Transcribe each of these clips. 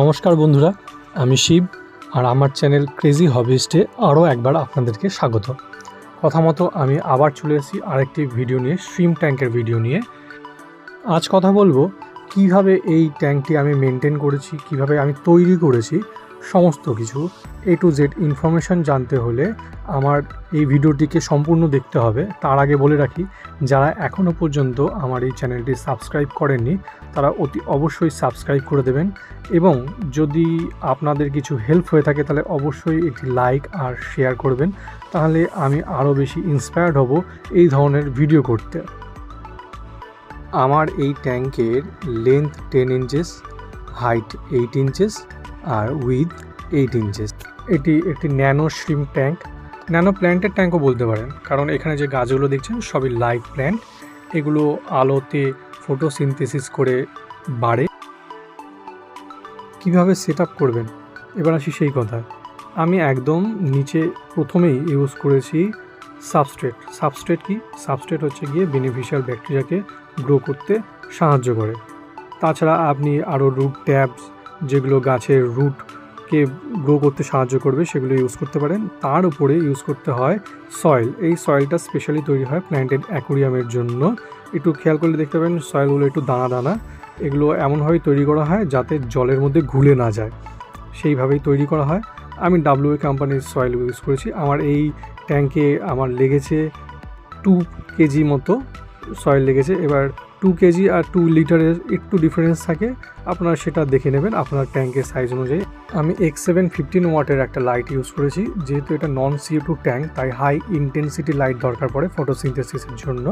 নমস্কার বন্ধুরা, আমি শিব আর আমার চ্যানেল ক্রেজি হবিস্টে আরও একবার আপনাদেরকে স্বাগত। কথা মতো আমি আবার চলে এসেছি আরেকটি ভিডিও নিয়ে সুইম ট্যাঙ্কের ভিডিও নিয়ে। আজ কথা বলব, কীভাবে এই ট্যাঙ্কটি আমি মেনটেন করেছি, কীভাবে আমি তৈরি করেছি সমস্ত কিছু এ টু জেড ইনফরমেশান জানতে হলে আমার এই ভিডিওটিকে সম্পূর্ণ দেখতে হবে। তার আগে বলে রাখি, যারা এখনও পর্যন্ত আমার এই চ্যানেলটি সাবস্ক্রাইব করেননি, তারা অতি অবশ্যই সাবস্ক্রাইব করে দেবেন এবং যদি আপনাদের কিছু হেল্প হয়ে থাকে তাহলে অবশ্যই একটি লাইক আর শেয়ার করবেন। তাহলে আমি আরও বেশি ইন্সপায়ার্ড হব এই ধরনের ভিডিও করতে। আমার এই ট্যাঙ্কের length ten inches height eight inches R with eight inches এটি একটি ন্যানো স্ট্রিম ট্যাঙ্ক ন্যানো প্ল্যান্টের ট্যাঙ্কও বলতে পারেন, কারণ এখানে যে গাছগুলো দেখছেন সবই লাইভ প্ল্যান্ট এগুলো আলোতে ফটোসিনথেসিস করে বাড়ে। কীভাবে সেট করবেন? এবার আসি সেই কথা আমি একদম নিচে প্রথমেই ইউজ করেছি সাবস্ট্রেট সাবস্ট্রেট কি? সাবস্ট্রেট হচ্ছে গিয়ে বেনিফিশিয়াল ব্যাকটেরিয়াকে গ্রো করতে সাহায্য করে। তাছাড়া আপনি আরও রুট ট্যাবস যেগুলো গাছের রুটকে গ্রো করতে সাহায্য করবে, সেগুলো ইউজ করতে পারেন। তার উপরে ইউজ করতে হয় সয়েল এই সয়েলটা স্পেশালি তৈরি হয় প্ল্যান্টেড অ্যাকোরিয়ামের জন্য। একটু খেয়াল করলে দেখতে পাবেন সয়েলগুলো একটু দানা দানা। এগুলো এমনভাবেই তৈরি করা হয় যাতে জলের মধ্যে ঘুলে না যায়। সেইভাবেই তৈরি করা হয়। আমি ডাব্লিউ কোম্পানির সয়েল ইউজ করেছি। আমার এই ট্যাঙ্কে আমার লেগেছে টু কেজি মতো সয়েল লেগেছে। এবার টু কেজি আর টু লিটারের একটু ডিফারেন্স থাকে, আপনারা সেটা দেখে নেবেন আপনার ট্যাঙ্কের সাইজ অনুযায়ী। আমি এক্স সেভেন ফিফটিন ওয়াটের একটা লাইট ইউজ করেছি, যেহেতু এটা নন সিও টু ট্যাঙ্ক তাই হাই ইন্টেন্সিটি লাইট দরকার পড়ে ফটোসিনথেসিসের জন্য।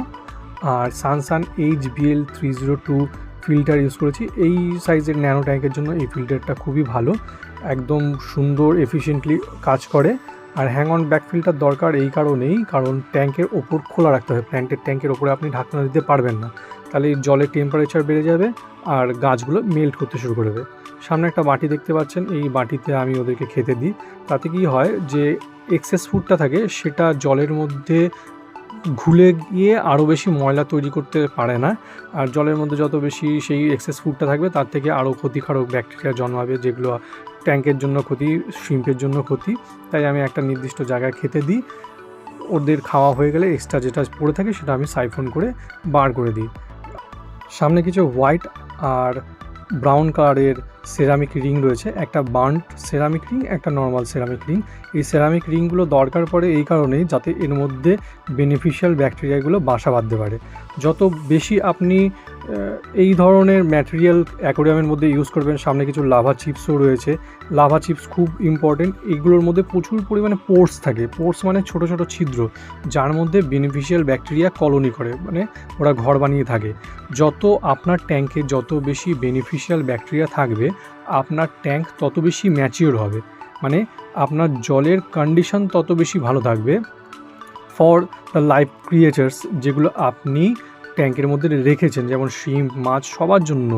আর SunSun H BL three zero two filter use করেছি, এই সাইজের ন্যানো ট্যাঙ্কের জন্য এই ফিল্টারটা খুবই ভালো, একদম সুন্দর এফিশিয়েন্টলি কাজ করে। আর হ্যাং অন ব্যাক ফিল্টার দরকার এই কারণেই, কারণ ট্যাঙ্কের ওপর খোলা রাখতে হবে প্ল্যান্টের ট্যাঙ্কের ওপরে আপনি ঢাকনা দিতে পারবেন না। তাহলে জলের টেম্পারেচার বেড়ে যাবে আর গাছগুলো মেল্ট করতে শুরু করে দেবে। সামনে একটা বাটি দেখতে পাচ্ছেন, এই বাটিতে আমি ওদেরকে খেতে দিই। তাতে কি হয় যে এক্সেস ফুডটা থাকে সেটা জলের মধ্যে ঘুলে গিয়ে আরও বেশি ময়লা তৈরি করতে পারে না। আর জলের মধ্যে যত বেশি সেই এক্সেস ফুডটা থাকবে তার থেকে আরও ক্ষতিকারক ব্যাকটেরিয়া জন্মাবে যেগুলো ট্যাঙ্কের জন্য ক্ষতি শিম্পের জন্য ক্ষতি। তাই আমি একটা নির্দিষ্ট জায়গায় খেতে দিই। ওদের খাওয়া হয়ে গেলে এক্সট্রা যেটা পড়ে থাকে সেটা আমি সাইফোন করে বার করে দিই। সামনে কিছু হোয়াইট আর ব্রাউন কালারের সেরামিক রিং রয়েছে, একটা বান্ড সেরামিক রিং, একটা নর্মাল সেরামিক রিং। এই সেরামিক রিংগুলো দরকার পড়ে এই কারণেই যাতে এর মধ্যে বেনিফিশিয়াল ব্যাকটেরিয়াগুলো বাসা বাঁধতে পারে। যত বেশি আপনি এই ধরনের ম্যাটেরিয়াল অ্যাকোরিয়ামের মধ্যে ইউজ করবেন। সামনে কিছু লাভা চিপসও রয়েছে। লাভা চিপস খুব ইম্পর্টেন্ট এইগুলোর মধ্যে প্রচুর পরিমাণে পোর্স থাকে। পোর্স মানে ছোট ছোট ছিদ্র, যার মধ্যে বেনিফিশিয়াল ব্যাকটেরিয়া কলোনি করে মানে ওরা ঘর বানিয়ে থাকে। যত আপনার ট্যাঙ্কে যত বেশি বেনিফিশিয়াল ব্যাকটেরিয়া থাকবে, আপনার ট্যাঙ্ক তত বেশি ম্যাচিওর হবে। মানে আপনার জলের কন্ডিশন তত বেশি ভালো থাকবে। ফর দ্য লাইফ ক্রিয়েচার্স যেগুলো আপনি ট্যাঙ্কের মধ্যে রেখেছেন, যেমন শিম, মাছ, সবার জন্য।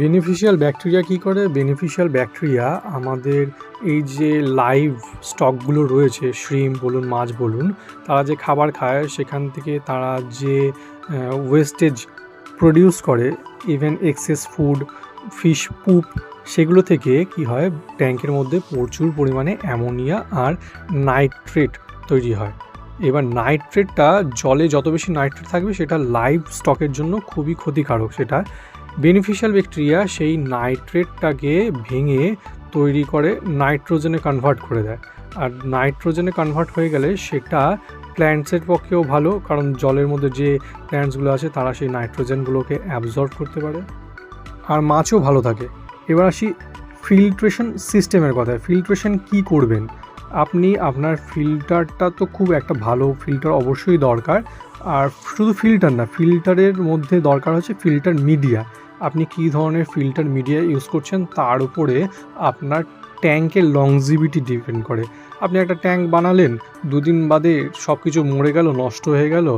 বেনিফিশিয়াল ব্যাকটেরিয়া কী করে? বেনিফিশিয়াল ব্যাকটেরিয়া আমাদের এই যে লাইভ স্টকগুলো রয়েছে শ্রিম বলুন, মাছ বলুন, তারা যে খাবার খায়, সেখান থেকে তারা যে ওয়েস্টেজ প্রডিউস করে even excess food fish poop সেগুলো থেকে কি হয়? ট্যাঙ্কের মধ্যে প্রচুর পরিমাণে অ্যামোনিয়া আর নাইট্রেট তৈরি হয়। এবার নাইট্রেটটা জলে যত বেশি নাইট্রেট থাকবে, সেটা লাইভ স্টকের জন্য খুবই ক্ষতিকারক সেটা। বেনিফিশিয়াল ব্যাকটেরিয়া সেই নাইট্রেটটাকে ভেঙে তৈরি করে নাইট্রোজেনে কনভার্ট করে দেয়। আর নাইট্রোজেনে কনভার্ট হয়ে গেলে সেটা প্ল্যান্টসের পক্ষেও ভালো, কারণ জলের মধ্যে যে প্ল্যান্টসগুলো আছে, তারা সেই নাইট্রোজেনগুলোকে অ্যাবজর্ব করতে পারে। আর মাছও ভালো থাকে। এবার আসি ফিল্ট্রেশন সিস্টেমের কথায়। ফিল্ট্রেশন কি করবেন? আপনি আপনার ফিল্টারটা তো খুব একটা ভালো ফিল্টার অবশ্যই দরকার। আর শুধু ফিল্টার না ফিল্টারের মধ্যে দরকার হচ্ছে ফিল্টার মিডিয়া আপনি কী ধরনের ফিল্টার মিডিয়া ইউজ করছেন, তার উপরে আপনার ট্যাঙ্কের লংজিভিটি ডিপেন্ড করে। আপনি একটা ট্যাঙ্ক বানালেন, দুদিন বাদে সব কিছু মরে গেল, নষ্ট হয়ে গেল,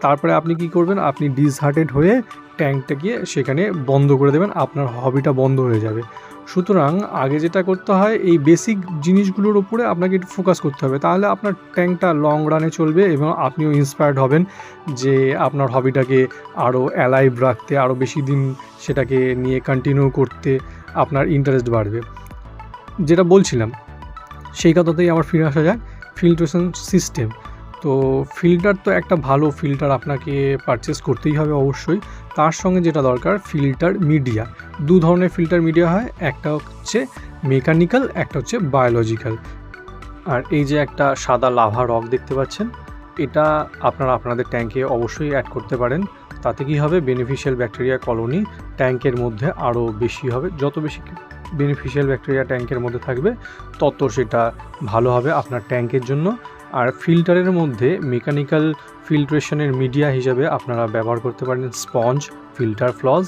তারপরে আপনি কি করবেন, আপনি ডিসহার্টেড হয়ে ট্যাঙ্কটা গিয়ে সেখানে বন্ধ করে দেবেন, আপনার হবিটা বন্ধ হয়ে যাবে। সুতরাং আগে যেটা করতে হয়, এই বেসিক জিনিসগুলোর উপরে আপনাকে একটু ফোকাস করতে হবে। তাহলে আপনার ট্যাঙ্কটা লং রানে চলবে এবং আপনিও ইন্সপায়ার্ড হবেন যে আপনার হবিটাকে আরও অ্যালাইভ রাখতে আরও বেশি দিন সেটাকে নিয়ে কন্টিনিউ করতে আপনার ইন্টারেস্ট বাড়বে। যেটা বলছিলাম, সেই কথাতেই আবার ফিরে আসা যায় ফিল্ট্রেশন সিস্টেম তো ফিল্টার তো একটা ভালো ফিল্টার আপনাকে পারচেস করতেই হবে অবশ্যই। তার সঙ্গে যেটা দরকার ফিল্টার মিডিয়া দু ধরনের ফিল্টার মিডিয়া হয়, একটা হচ্ছে মেকানিক্যাল একটা হচ্ছে বায়োলজিক্যাল আর এই যে একটা সাদা লাভা রক দেখতে পাচ্ছেন, এটা আপনারা আপনাদের ট্যাঙ্কে অবশ্যই অ্যাড করতে পারেন। তাতে কি হবে? বেনিফিশিয়াল ব্যাকটেরিয়া কলোনি ট্যাঙ্কের মধ্যে আরও বেশি হবে। যত বেশি বেনিফিশিয়াল ব্যাকটেরিয়া ট্যাঙ্কের মধ্যে থাকবে, তত সেটা ভালো হবে আপনার ট্যাঙ্কের জন্য। আর ফিল্টারের মধ্যে মেকানিক্যাল ফিল্ট্রেশনের মিডিয়া হিসাবে আপনারা ব্যবহার করতে পারেন স্পঞ্জ ফিল্টার ফ্লজ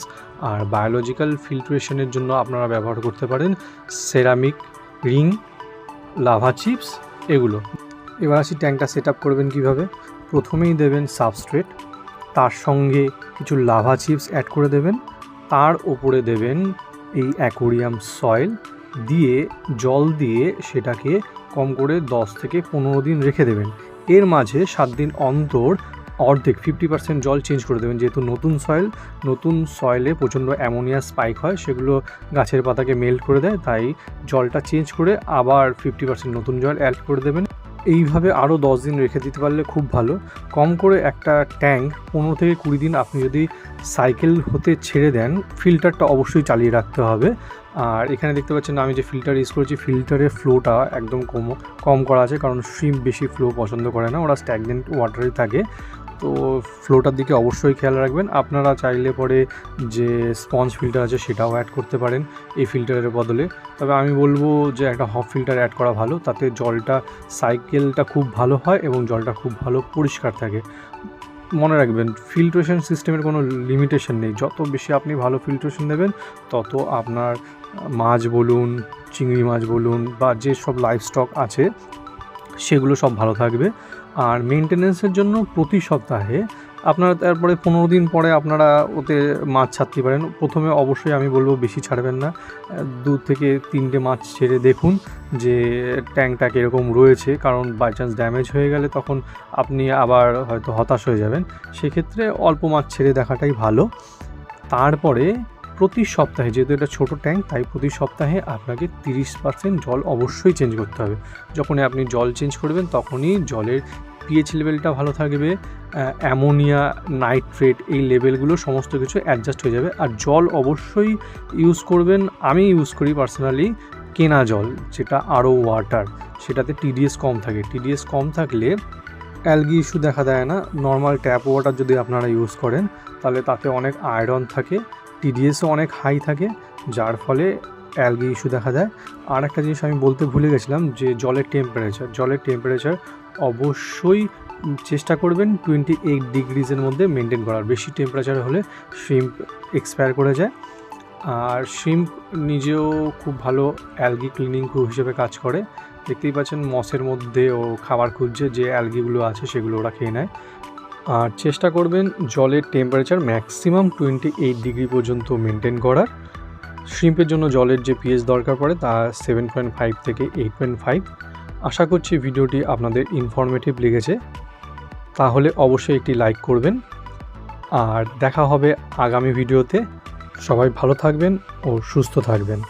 আর বায়োলজিক্যাল ফিল্ট্রেশনের জন্য আপনারা ব্যবহার করতে পারেন সেরামিক রিং লাভা চিপস এগুলো। এবার আসি ট্যাঙ্কটা সেট আপ করবেন কীভাবে? প্রথমেই দেবেন সাবস্ট্রেট তার সঙ্গে কিছু লাভা চিপস অ্যাড করে দেবেন, তার ওপরে দেবেন এই অ্যাকোরিয়াম সয়েল দিয়ে, জল দিয়ে সেটাকে কম করে দশ থেকে পনেরো দিন রেখে দেবেন। এর মাঝে সাত দিন অন্তর অর্ধেক ফিফটি পার্সেন্ট জল চেঞ্জ করে দেবেন। যেহেতু নতুন সয়েল, নতুন সয়েলে প্রচণ্ড অ্যামোনিয়া স্পাইক হয়, সেগুলো গাছের পাতাকে মেল্ট করে দেয়, তাই জলটা চেঞ্জ করে আবার ফিফটি পার্সেন্ট নতুন জল অ্যাড করে দেবেন। এইভাবে আরও দশ দিন রেখে দিতে পারলে খুব ভালো। কম করে একটা ট্যাঙ্ক পনেরো থেকে কুড়ি দিন আপনি যদি সাইকেল হতে ছেড়ে দেন ফিল্টারটা অবশ্যই চালিয়ে রাখতে হবে। আর এখানে দেখতে পাচ্ছেন আমি যে ফিল্টার ইউজ করেছি ফিল্টারের ফ্লোটা একদম কম কম করা আছে, কারণ স্ট্রিম বেশি ফ্লো পছন্দ করে না, ওরা স্ট্যাগনেন্ট ওয়াটারে থাকে। তো ফ্লোটার দিকে অবশ্যই খেয়াল রাখবেন। আপনারা চাইলে পরে যে স্পঞ্জ ফিল্টার আছে সেটাও অ্যাড করতে পারেন এই ফিল্টারের বদলে। তবে আমি বলব যে একটা হফ ফিল্টার অ্যাড করা ভালো, তাতে জলটা সাইকেলটা খুব ভালো হয় এবং জলটা খুব ভালো পরিষ্কার থাকে। মনে রাখবেন ফিল্ট্রেশন সিস্টেমের কোনো লিমিটেশন নেই। যত বেশি আপনি ভালো ফিল্ট্রেশন দেবেন, তত আপনার মাছ বলুন, চিংড়ি মাছ বলুন বা যে সব লাইফ স্টক আছে, সেগুলো সব ভালো থাকবে। আর মেনটেনেন্সের জন্য প্রতি সপ্তাহে আপনারা তারপরে পনেরো দিন পরে আপনারা ওতে মাছ ছাড়তে পারেন। প্রথমে অবশ্যই আমি বলব বেশি ছাড়বেন না। দু থেকে তিনটে মাছ ছেড়ে দেখুন যে ট্যাঙ্কটা কীরকম রয়েছে, কারণ বাই চান্স ড্যামেজ হয়ে গেলে তখন আপনি আবার হয়তো হতাশ হয়ে যাবেন। সেক্ষেত্রে অল্প মাছ ছেড়ে দেখাটাই ভালো। তারপরে প্রতি সপ্তাহে, যেহেতু এটা ছোটো ট্যাঙ্ক, তাই প্রতি সপ্তাহে আপনাকে তিরিশ পার্সেন্ট জল অবশ্যই চেঞ্জ করতে হবে। যখনই আপনি জল চেঞ্জ করবেন, তখনই জলের পিএইচ লেভেলটা ভালো থাকবে অ্যামোনিয়া, নাইট্রেট এই লেভেলগুলো সমস্ত কিছু অ্যাডজাস্ট হয়ে যাবে। আর জল অবশ্যই ইউজ করবেন, আমি ইউজ করি পার্সোনালি কেনা জল, যেটা আরও ওয়াটার সেটাতে টিডিএস কম থাকে। টিডিএস কম থাকলে অ্যালগি ইস্যু দেখা দেয় না। নর্মাল ট্যাপ ওয়াটার যদি আপনারা ইউজ করেন, তাহলে তাতে অনেক আয়রন থাকে। টিডিএসও অনেক হাই থাকে, যার ফলে অ্যালগি ইস্যু দেখা দেয়। আর একটা জিনিস আমি বলতে ভুলে গেছিলাম যে, জলের টেম্পারেচার জলের টেম্পারেচার অবশ্যই চেষ্টা করবেন টোয়েন্টি এইট ডিগ্রিজের মধ্যে মেনটেন করার। বেশি টেম্পারেচার হলে শ্রিম্প এক্সপায়ার করে যায়। আর শ্রিম্প নিজেও খুব ভালো অ্যালগি ক্লিনিং ক্রু হিসেবে কাজ করে। দেখতেই পাচ্ছেন মসের মধ্যে ও খাবার খুঁজছে যে অ্যালগিগুলো আছে সেগুলো ওরা খেয়ে নেয়। আর চেষ্টা করবেন জলের temperature maximum twenty eight degree পর্যন্ত মেনটেন করার। শ্রিম্পের জন্য জলের যে পিএইচ দরকার পড়ে তা সেভেন পয়েন্ট ফাইভ থেকে এইট পয়েন্ট ফাইভ আশা করছি ভিডিওটি আপনাদের ইনফরমেটিভ লেগেছে। তাহলে অবশ্যই একটি লাইক করবেন। আর দেখা হবে আগামী ভিডিওতে। সবাই ভালো থাকবেন ও সুস্থ থাকবেন।